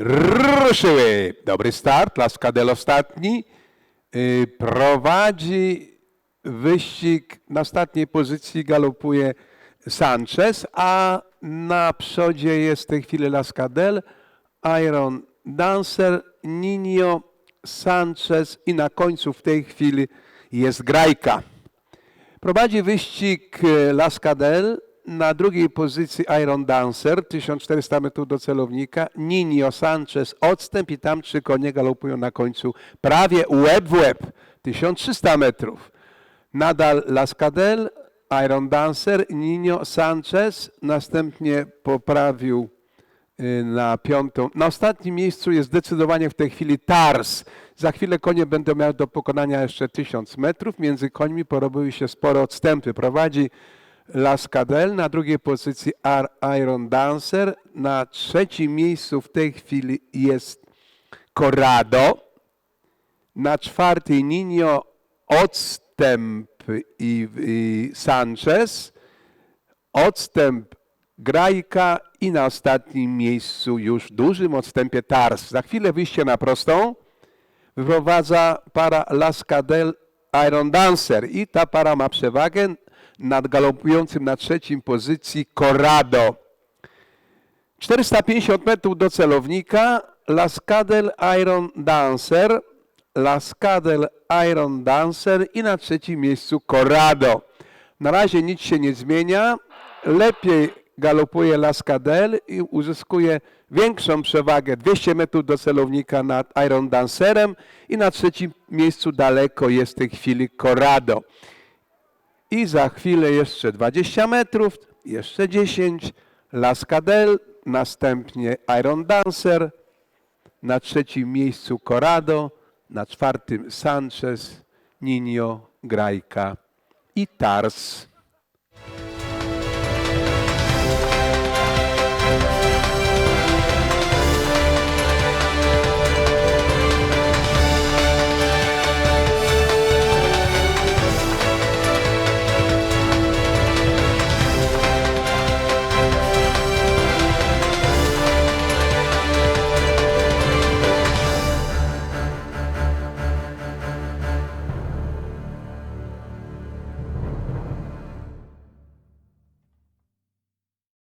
ruszyły. Dobry start, Laskadel ostatni. Y, Prowadzi wyścig na ostatniej pozycji, galopuje Sanchez, a na przodzie jest w tej chwili Laskadel, Iron Dancer, Nino, Sanchez i na końcu w tej chwili jest Grajka. Prowadzi wyścig e, Laskadel, na drugiej pozycji Iron Dancer, 1400 metrów do celownika, Ninio Sanchez odstęp i tam trzy konie galopują na końcu prawie łeb w łeb, 1300 metrów. Nadal Laskadel, Iron Dancer, Ninio Sanchez, następnie poprawił y, na piątą. Na ostatnim miejscu jest zdecydowanie w tej chwili Tars. Za chwilę konie będą miały do pokonania jeszcze 1000 metrów. Między końmi porobiły się spore odstępy. Prowadzi Laskadel, na drugiej pozycji Iron Dancer, na trzecim miejscu w tej chwili jest Corrado, na czwartej Nino odstęp i, i Sanchez, odstęp Grajka i na ostatnim miejscu już dużym odstępie Tars. Za chwilę wyjście na prostą wyprowadza para Laskadel Iron Dancer i ta para ma przewagę nad galopującym na trzecim pozycji Corrado. 450 metrów do celownika, Laskadel Iron Dancer, Laskadel Iron Dancer i na trzecim miejscu Corrado. Na razie nic się nie zmienia. Lepiej galopuje Laskadel i uzyskuje większą przewagę 200 metrów do celownika nad Iron Dancerem i na trzecim miejscu daleko jest w tej chwili Corrado. I za chwilę jeszcze 20 metrów, jeszcze 10, Laskadel, następnie Iron Dancer, na trzecim miejscu Corrado, na czwartym Sanchez, Ninio, Grajka i Tars.